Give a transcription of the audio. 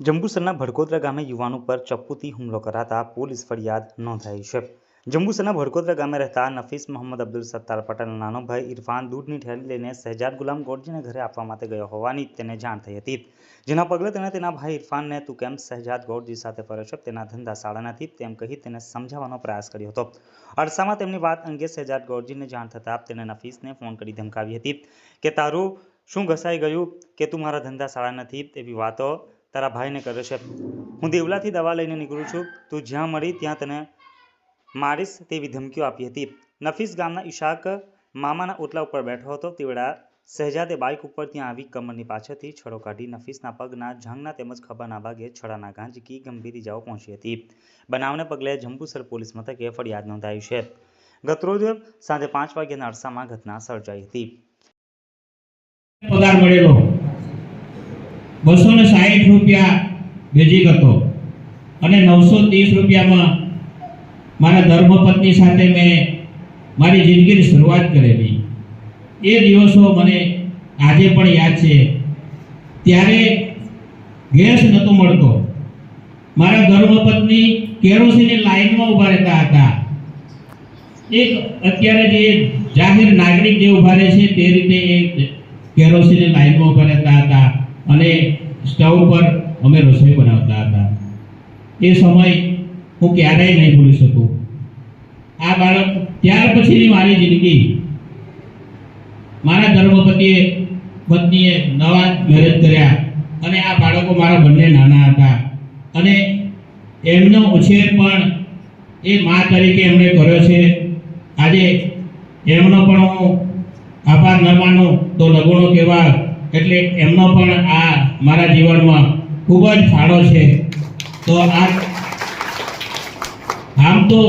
જંબુસરના ભડકોદરા ગામે યુવાન ઉપર ચપ્પુથી હુમલો કરાતા પોલીસ ફરિયાદ નોંધાઈ છે. જંબુસરના ભડકોદરા ગામે રહેતા નફીસ મોહમ્મદ અબ્દુલ સત્તાર પટેલ નાનો ભાઈ ઇરફાન દૂધની ઠેરી લઈને શહેજાદ ગુલામ ગોડજીને ઘરે આપવા માટે ગયો હોવાની તેને જાણ થઈ હતી. જેના પગલે તેણે તેના ભાઈ ઇરફાનને તું કેમ શહેજાદ ગોડજી સાથે ફરે છે? તેના ધંધા સારા નથી, તેમ કહી તેને સમજાવવાનો પ્રયાસ કર્યો હતો. અરસામાં તેમની વાત અંગે શહેજાદ ગોડજીને જાણ થતાં તેણે નફીસને ફોન કરી ધમકાવી હતી કે, તારું શું ઘસાઈ ગયું? કે તું મારા ધંધા સારા નથી? એવી વાતો તારા ભાઈને કરે છે, હું દેવલાથી દવા લઈને નીકળું છું. તું જ્યાં મળી ત્યાં તને મારીશ તેવી ધમકીઓ આપી હતી. નફીસ ગામના ઈશાક મામાના ઓટલા ઉપર બેઠો હતો. તેવડા સહેજાદે બાઇક ઉપર ત્યાં આવી કમરની પાછળથી છડો કાઢી નફીસના પગના જંગના તેમજ ખભાના ભાગે છડાના ગાંજકી ગંભીર ઇજાઓ પહોંચી હતી. બનાવને પગલે જંબુસર પોલીસ મથકે ફરિયાદ નોંધાઈ છે. ગતરોજ સાંજે પાંચ વાગ્યાના અરસામાં ઘટના સર્જાઈ હતી. પગાર મળેલો. બસો ને સાહીઠ રૂપિયા બેઝિક હતો અને નવસો ત્રીસ રૂપિયામાં મારા ધર્મપત્ની સાથે મેં મારી જિંદગીની શરૂઆત કરેલી. એ દિવસો મને આજે પણ યાદ છે. ત્યારે ગેસ નહોતો મળતો. મારા ધર્મપત્ની કેરોસીની લાઈનમાં ઊભા રહેતા હતા. એક અત્યારે જે જાહેર નાગરિક જે ઊભા રહે છે તે રીતે એ કેરોસીની લાઈનમાં ઊભા રહેતા હતા. અને સ્ટવ પર અમે રસોઈ બનાવતા હતા. એ સમય હું ક્યારેય નહીં ભૂલી શકું. આ બાળક ત્યાર પછીની મારી જિંદગી. મારા ધર્મપતિએ પત્નીએ નવા મેરેજ કર્યા અને આ બાળકો મારા બંને નાના હતા. અને એમનો ઉછેર પણ એ મા તરીકે એમણે કર્યો છે. આજે એમનો પણ હું આભાર ન માનું તો લગુણો કહેવા એટલે એમનો પણ આ મારા જીવનમાં ખૂબ જ ફાળો છે. તો આ આમ તો